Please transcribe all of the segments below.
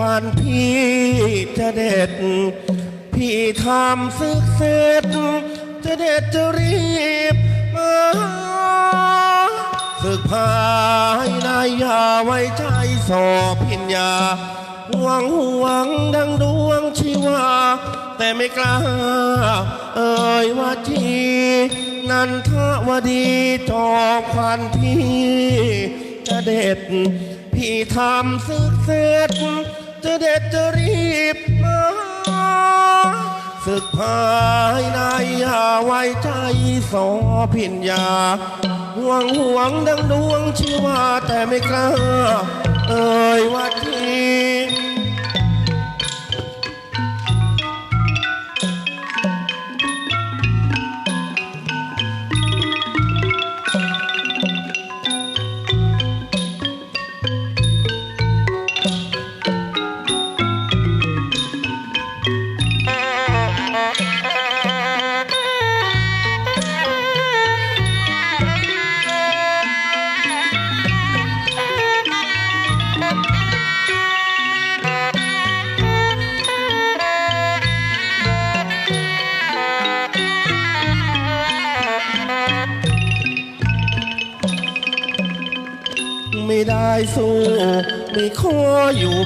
วันพี่จะเด็ด พี่ทำศึกเสร็จจะเด็ดจะรีบมาศึกภายนอย่าไว้ใจสอบพิญญาหวังหวังดังดวงชีวา แต่ไม่กล้า เอ่ยว่าทีนันทวดีจอควันพี่จะเด็ด พี่ทำสึกเสร็จจะเด็ดจะรีบมาศึกภายในอย่าไว้ใจสอพิญญาห่วงห่วงดังดวงชีวาแต่ไม่กล้า เอ่ยว่าที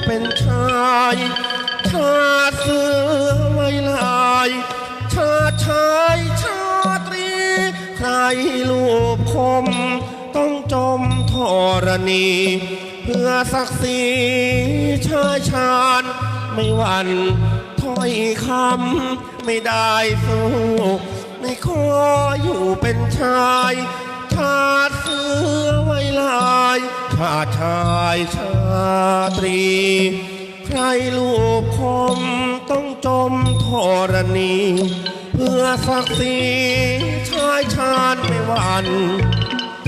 เป็นชาย ชาติเสือไว้ลาย ชาติชายชาตรี ใครลูกคม ต้องจมธรณี เพื่อศักดิ์ศรีชายชาญ ไม่หวั่นถ้อยคำไม่ได้สู้ไม่ขออยู่เป็นชาย ชาติเสือ ลายชาชายชาตรี ใครลูกคมต้องจมธรณี เพื่อศักดิ์ศรีชายชาติไม่หวั่น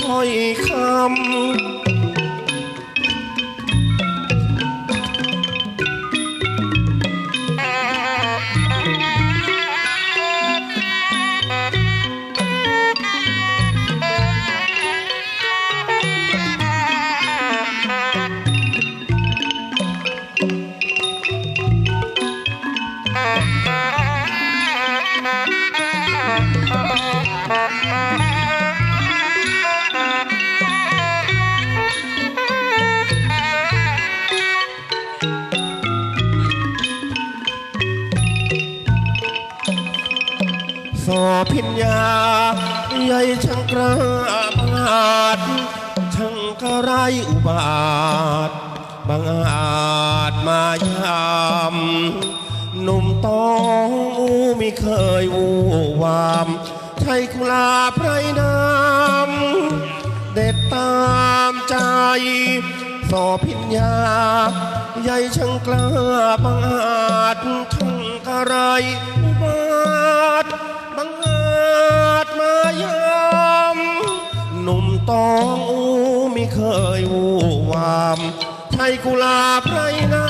ถ้อยคำ ช่างกระบาดช่างกระไรอุบาทบังอาจมายามหนุ่มตองอูไม่เคยวูวามใช่กุลาไพรน้ำเด็ดตามใจ สอพิญญา ใหญ่ช่างกล้าบังอาจช่างกระไร ตองอูไม่เคยวูวามไทยกุลาไพรน้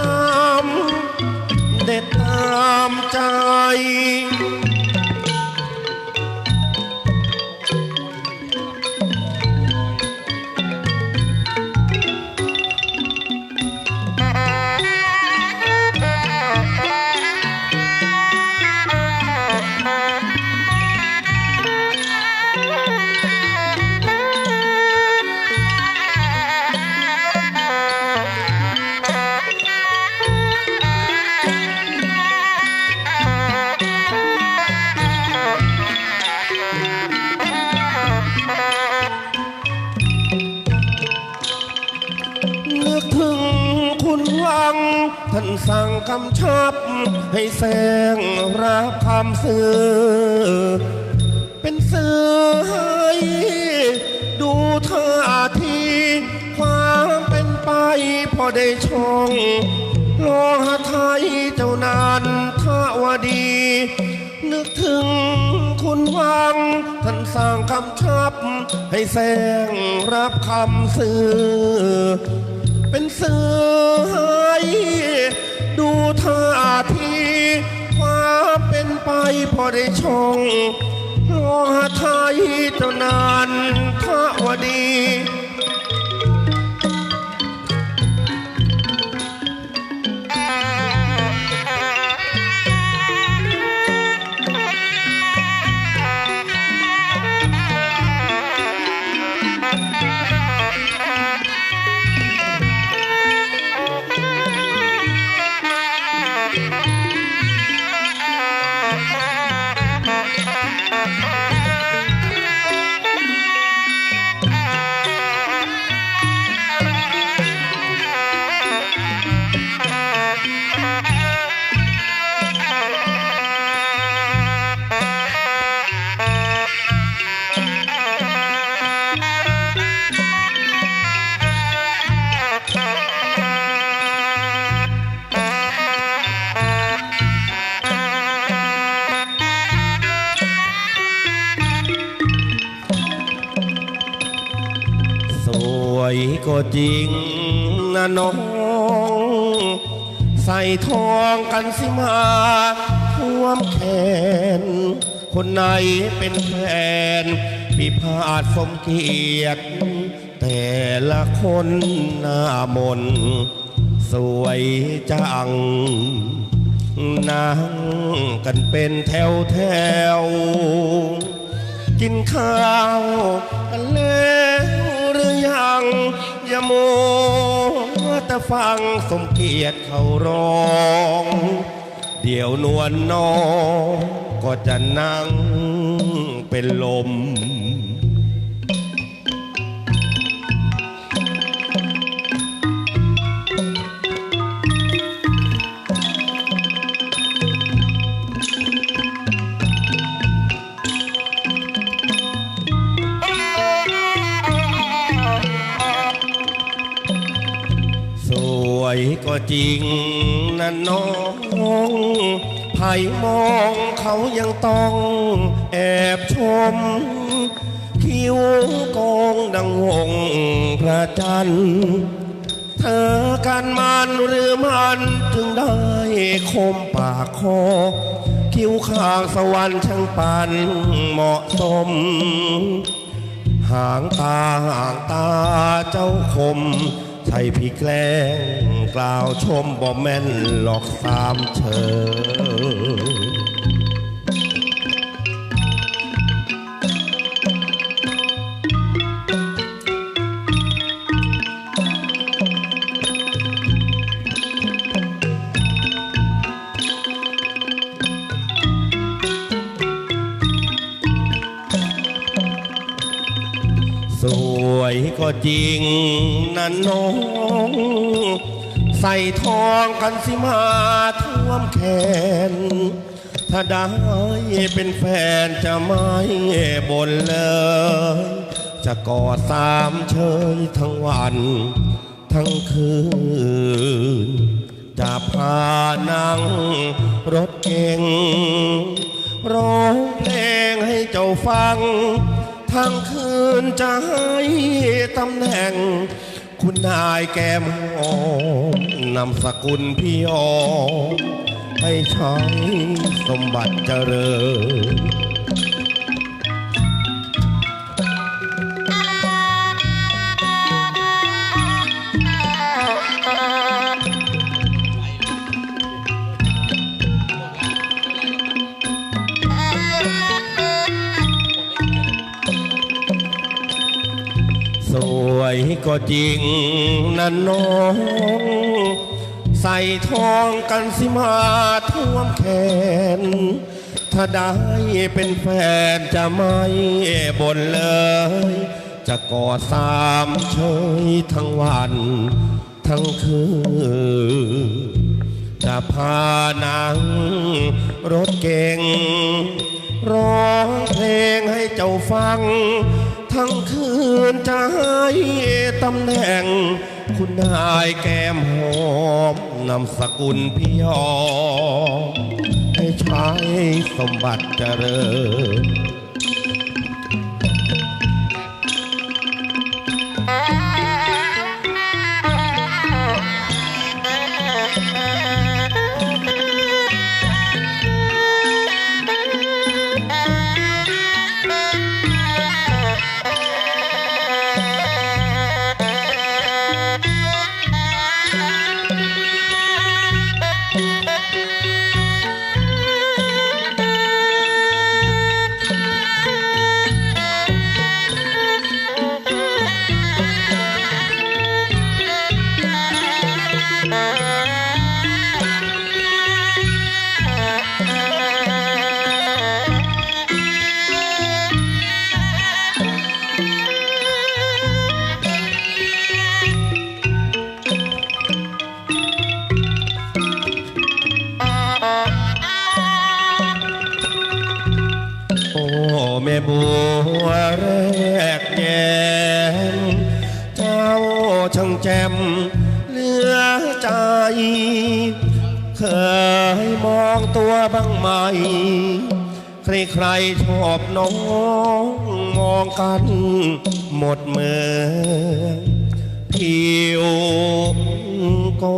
ำเด็ดตามใจ วัง ท่านสั่งคำชับ ให้แสงรับคำสื่อ เป็นสื่อให้ดูท่าทีความเป็นไป พอได้ชงรอหาไทยเจ้านานทาวดี นึกถึงคุณวัง ท่านสร้างคำชับ ให้แสงรับคำสื่อ เป็นสื่อให้ดูท่าทีความเป็นไปพอได้ชงรอหาไทยเจ้านานทาวดี ก็จริงนะน้อง ใส่ทองกันสิมาท่วมแขน คนไหนเป็นแฟนพิพาทสมเกียรติแต่ละคนหน้ามน สวยจังนั่งกันเป็นแถวแถวๆกินข้าวกันแล้ว งอย่าโมแต่ฟังสมเกียรติเขาร้อง เดี๋ยวนวลน้องก็จะนั่งเป็นลม จริงนะน้องไผ่มองเขายังต้องแอบชม คิ้วโกงดังวงพระจันทร์เธอกันมันหรือมันจึงได้คมปากคอ คิ้วข้างสวรรค์ช่างปันเหมาะสมหางตาห่างตาเจ้าคมใช่พี่แกล้ง กล่าวชมบ่แม่นหลอกสามเชอสวยก็จริงนะน้อง ใส่ทองกันสิมาท่วมแขน ถ้าได้เป็นแฟนจะไม่บ่นเลย จะกอดสามเชยทั้งวัน ทั้งคืน จะพานั่งรถเก่ง ร้องเพลงให้เจ้าฟัง ทั้งคืนจะให้ตำแหน่ง คุณนายแกมอนำสกุลพี่ออให้ใช้สมบัติเจริญ ก็จริงนะน้อง ใส่ทองกันสิมาท่วมแขน ถ้าได้เป็นแฟนจะไม่บ่นเลย จะกอดสามเชยทั้งวัน ทั้งคืนจะพานางรถเก่ง ร้องเพลงให้เจ้าฟัง ทั้งคืนจะให้ตำแหน่ง คุณนายแก้มหอมนำสกุลพี่ยอให้ใช้สมบัติเจริญ บ้างไหม ใครๆชอบน้องมองกันหมดเมืองเพผิวก็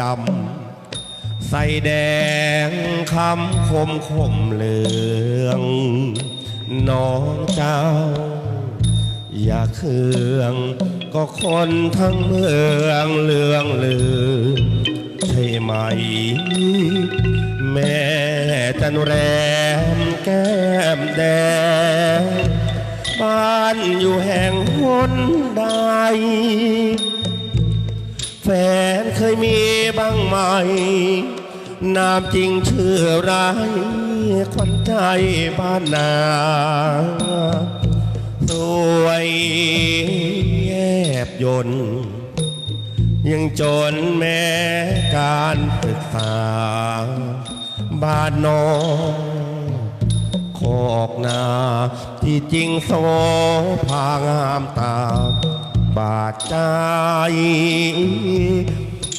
ดำ ใส่แดงคำคมคมเหลือง น้องเจ้า อย่าเคือง ก็คนทั้งเมืองเลืองลือใช่ไหม แม่ จันแรมแก้มแดง บ้านอยู่แห่งหนใด แฟนเคยมีบ้างไหม นามจริงชื่อไรควันใจบ้านนาสวยแยบยนยังจนแม้การศึกษา บ้านนอกคอกนาที่จริงโซภางามตา บาดใจ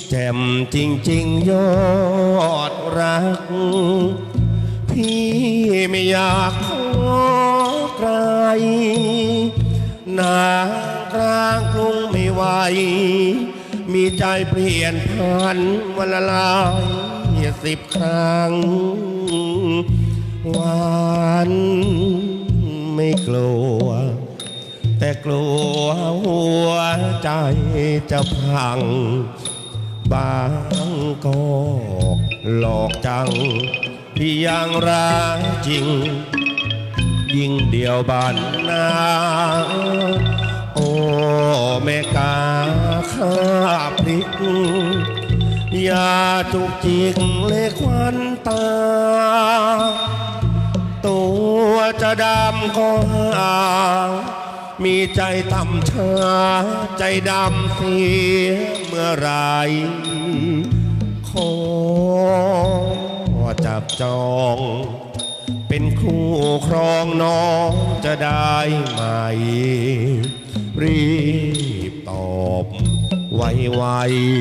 แจ่มจริงๆยอดรัก พี่ไม่อยากขอไกลนางกลางกรุงไม่ไหว มีใจเปลี่ยนพันวันละลาย สิบครั้ง หวานไม่กลัว แต่กลัวหัวใจจะพัง บางก็หลอกจัง พี่ยังรักจริง ยิ่งเดียวบานนาโอ้แม่กาข้าพริก ยาจุกจิกเลยควันตา ตัวจะดำก็หามีใจต่ำช้าใจดำเสียเมื่อไรขอจับจอง เป็นคู่ครองน้องจะได้ไหม รีบตอบ ไว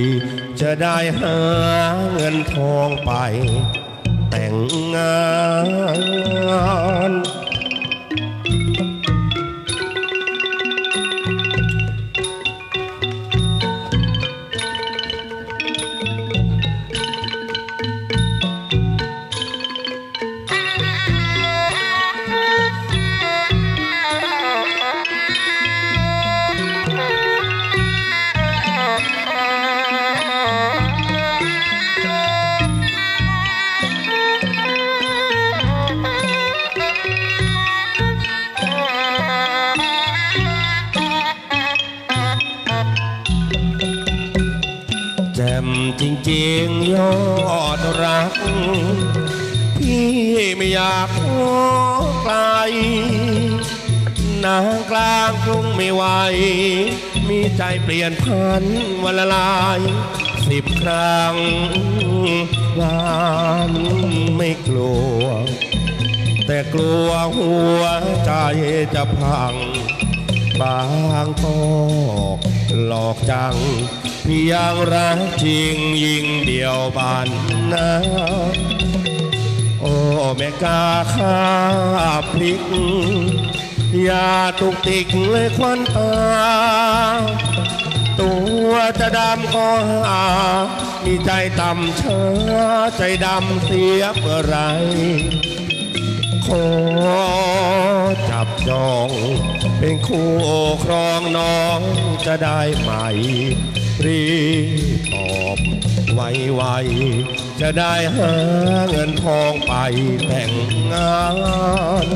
ๆจะได้หาเงินทองไป แต่งงาน อยากขอไกลนางกลางกรุงไม่ไหว มีใจเปลี่ยนพันวันละลายสิบครั้งวานไม่กลัว แต่กลัวหัวใจจะพัง บางก็หลอกจังพี่ยังรักจริงยิ่งเดียวบานนา โอ้แม่กาข้าพริกอย่าตุกติกเลยควันตา ตัวจะดำก็หามีใจต่ำช้าใจดำเสียเมื่อไร ขอจับจองเป็นคู่ครองน้องจะได้ไหมรีตอบไวๆ จะได้หาเงินทองไปแต่งงาน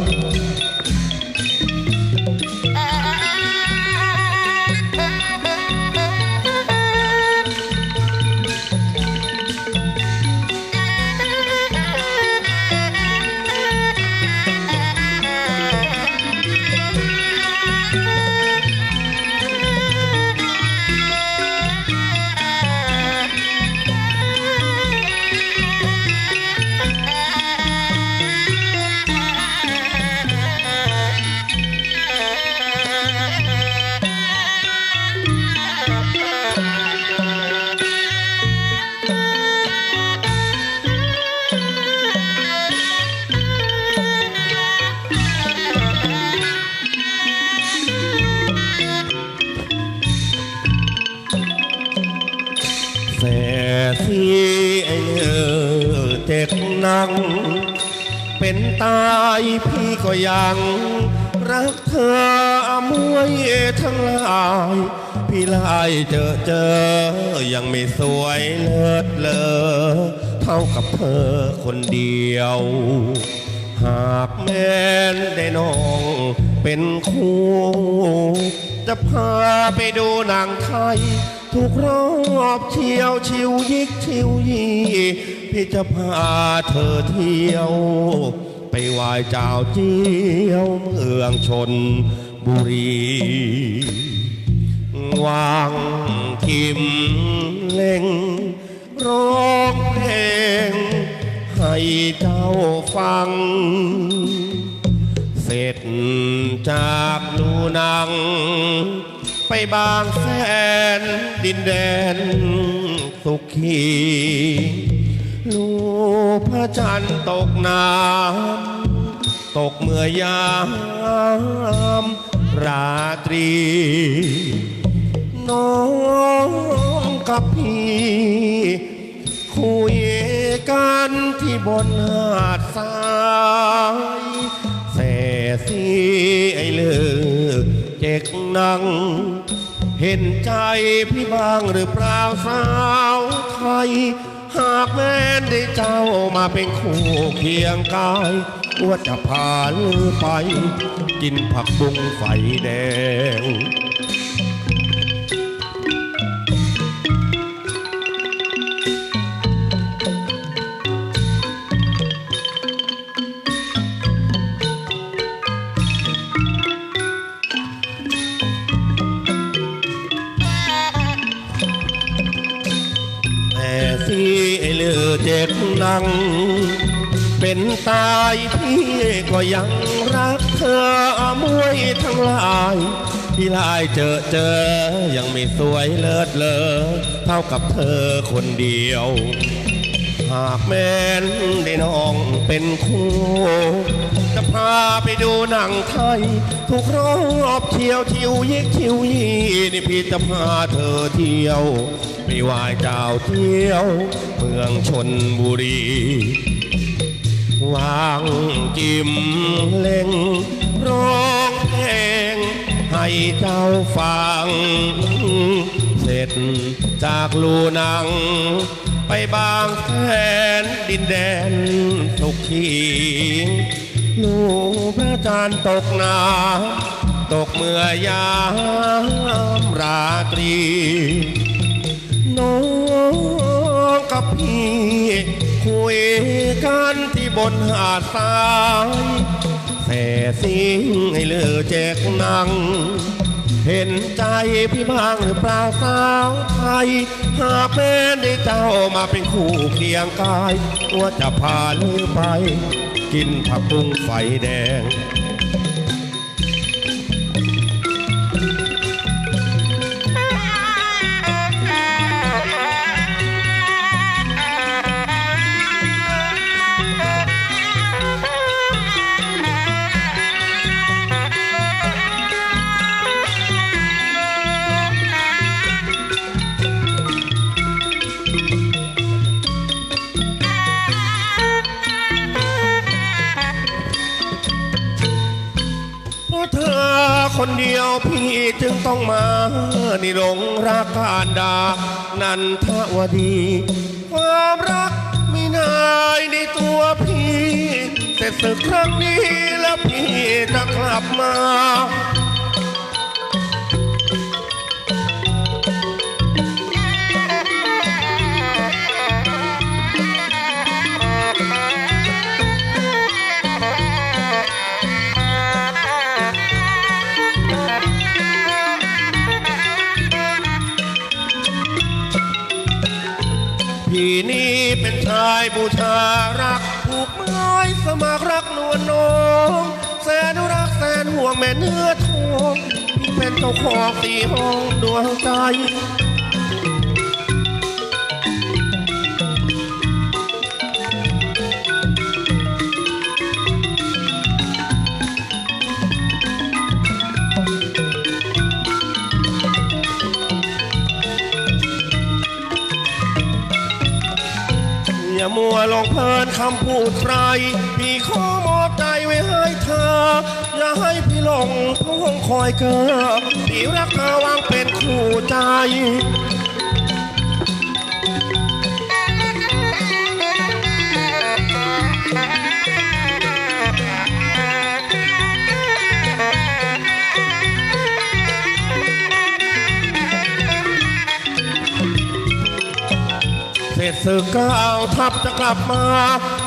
ยังรักเธออมวยทั้งหลาย พี่ไล่เจอเจอ ยังไม่สวยเลิศเลอเท่ากับเธอคนเดียว หากแม้นได้น้องเป็นคู่ จะพาไปดูหนังไทย ทุกรอบเที่ยวชิวยิกชิวยี พี่จะพาเธอเที่ยว ไปไหว้เจ้าเจียวเมืองชนบุรีวางทิมเล่งร้องเพลง ให้เจ้าฟัง เสร็จจากดูหนัง ไปบางแสนดินแดนสุขี ลูกพระจันทร์ตกน้ำตกเมื่อยามราตรี น้องกับพี่ คุยกันที่บนหาดทรายแส่สีไอเลือเจกนัง เห็นใจพี่บ้างหรือเปล่าสาวไทย หากแม้นได้เจ้ามาเป็นคู่เคียงกายว่าจะพาลือไป กินผักบุ้งไฟแดง เจ็บนัง เป็นตายพี่ก็ยังรักเธอมวยทั้งหลายพี่ลายเจอเจอ ยังไม่สวยเลิศเลอเท่ากับเธอคนเดียวากแม้นได้น้องเป็นคู่จะพาไปดูหนังไทย ทุกรอบเที่ยวทิวยิกทิวยีนี่พี่จะพาเธอเที่ยวไปไหว้เจ้าเที่ยว เมืองชนบุรีวางกิมเล่งร้องเพลงให้เจ้าฟัง เสร็จจากลูนัง ไปบางแสนดินแดนสุขีลูกพระจันทร์ตกนา ตกเมื่อยามราตรีน้องกับพี่คุยกันที่บนหาดทรายแส่สิงให้เลือแจกนัง เห็นใจพี่บ้างหรือเปล่าสาวไทย หากแม้ได้เจ้ามาเป็นคู่เคียงกายว่าจะพาลือไป กินผักบุ้งไฟแดง คนเดียวพี่จึงต้องมานี่หลงรักการดา นันทวดี ความรักมีนายในตัวพี่เสร็จศึกครั้งนี้แล้วพี่จะกลับมา นี่เป็นชายบูชารักผูกไม้สมัครรักนวลน้องแสนรักแสนห่วงแม่เนื้อทองเป็นเจ้าของสี่ห้องดวงใจ อย่ามัววลงเพลินคำพูดใคร พี่ขอมอบใจไว้ให้เธอ อย่าให้พี่หลงพวงคอยเกอพี่รักเธอวางเป็นคู่ใจ ศึกก็เอาทัพจะกลับมา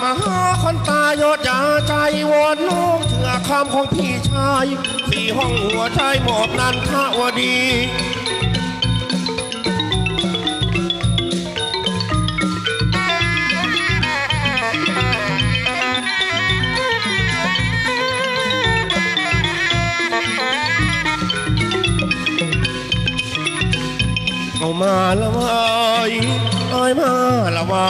มาหาคนตายยอดยาใจวอนลูกเชื่อคำของพี่ชายสี่ห้องหัวใจหมอบนันทาวดีเอามาละวาย เอ้ยมาละว่า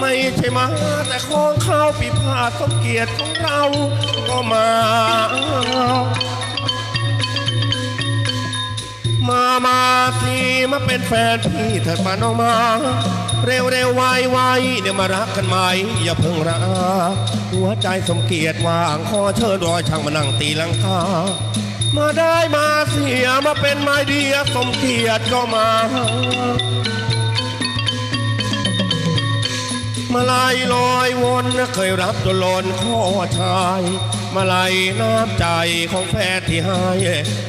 ไม่ใช่มาแต่ของข้าวปีพาสมเกียรติของเราก็มา มามาสิมาเป็นแฟนพี่เถิดมาน้องมา เร็วเร็วไวไวเดี๋ยวมารักกันไหมอย่าเพิ่งรักหัวใจสมเกียรติวางขอเชิญรอยช่างมานั่งตีลังกามาได้มาเสียมาเป็นไม้เดียสมเกียรติก็มา มาลายลอยวนเคยรับจนหลนข้อชาย มาลายน้ำใจของแฟนที่ให้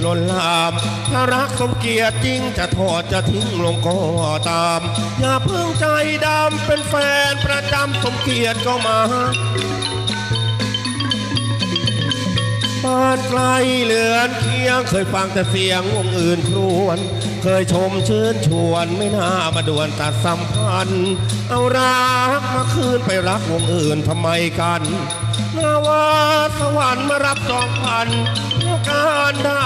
ล้นลาม ถ้ารักสมเกียรติจริงจะทอดจะทิ้งลงก็ตาม อย่าเพิ่งใจดำเป็นแฟนประจำสมเกียรติก็มาบ้านไกลเหลือนเคียงเคยฟังแต่เสียงวงอื่นครวน เคยชมเชื่นชวนไม่น่ามาด่วนตัดสัมพันธ์ เอารักมาคืนไปรักวงอื่นทำไมกันนาวาสวรรค์มารับจองพันเพราะการดา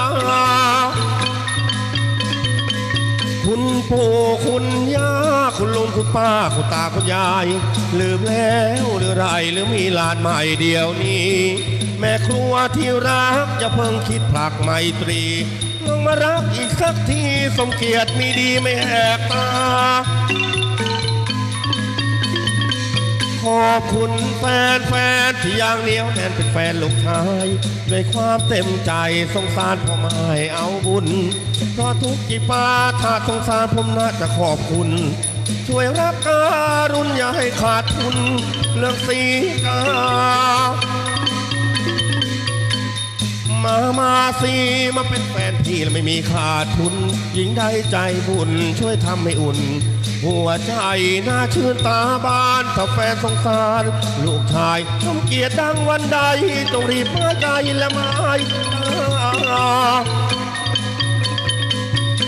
คุณปู่คุณย่าคุณลุงคุณป้าคุณตาคุณยาย ลืมแล้วหรือไรหรือมีหลานใหม่เดียวนี้ แม่ครัวที่รักอย่าเพิ่งคิดผลักไมตรี ลองมารักอีกสักทีสมเกียรติมีดีไม่แหกตา ขอบคุณแฟนแฟนที่ยังเหนียวแน่นเป็นแฟนลูกชายด้วยความเต็มใจสงสารพ่อไม่เอาบุญ เพราะทุกกี่ปาถ้าสงสารผมน่าจะขอบคุณ ช่วยรับการุณอย่าให้ขาดทุนเรื่องสีกา สิมาเป็นแฟนพี่แล้วไม่มีขาดทุน หญิงใดใจบุญช่วยทำให้อุ่น หัวใจน่าชื่นตาบานถ้าแฟนสงสาร ลูกชายสมเกียรติดังวันใดต้องรีบมาใจและมา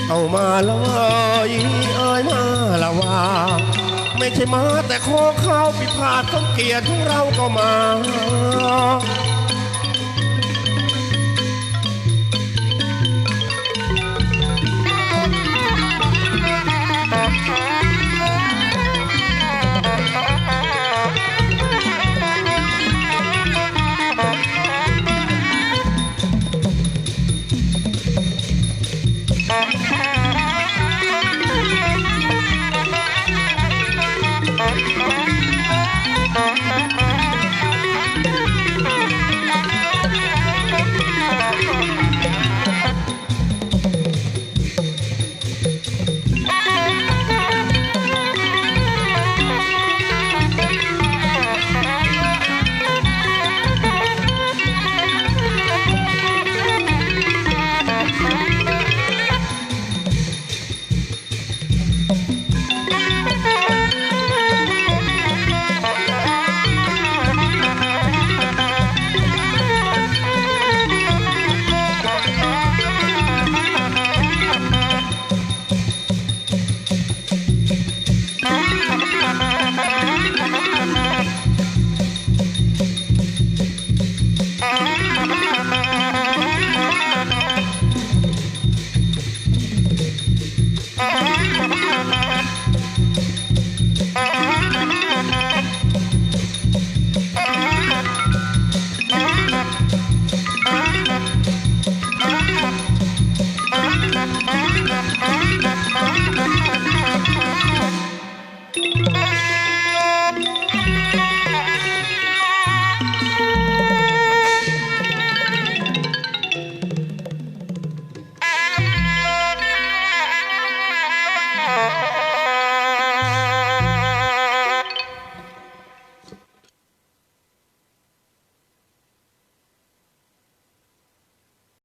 เอามาเลยเอ้ยมาละว่า ไม่ใช่มาแต่ขอเข้าผิดพลาดสมเกียรติของเราก็มา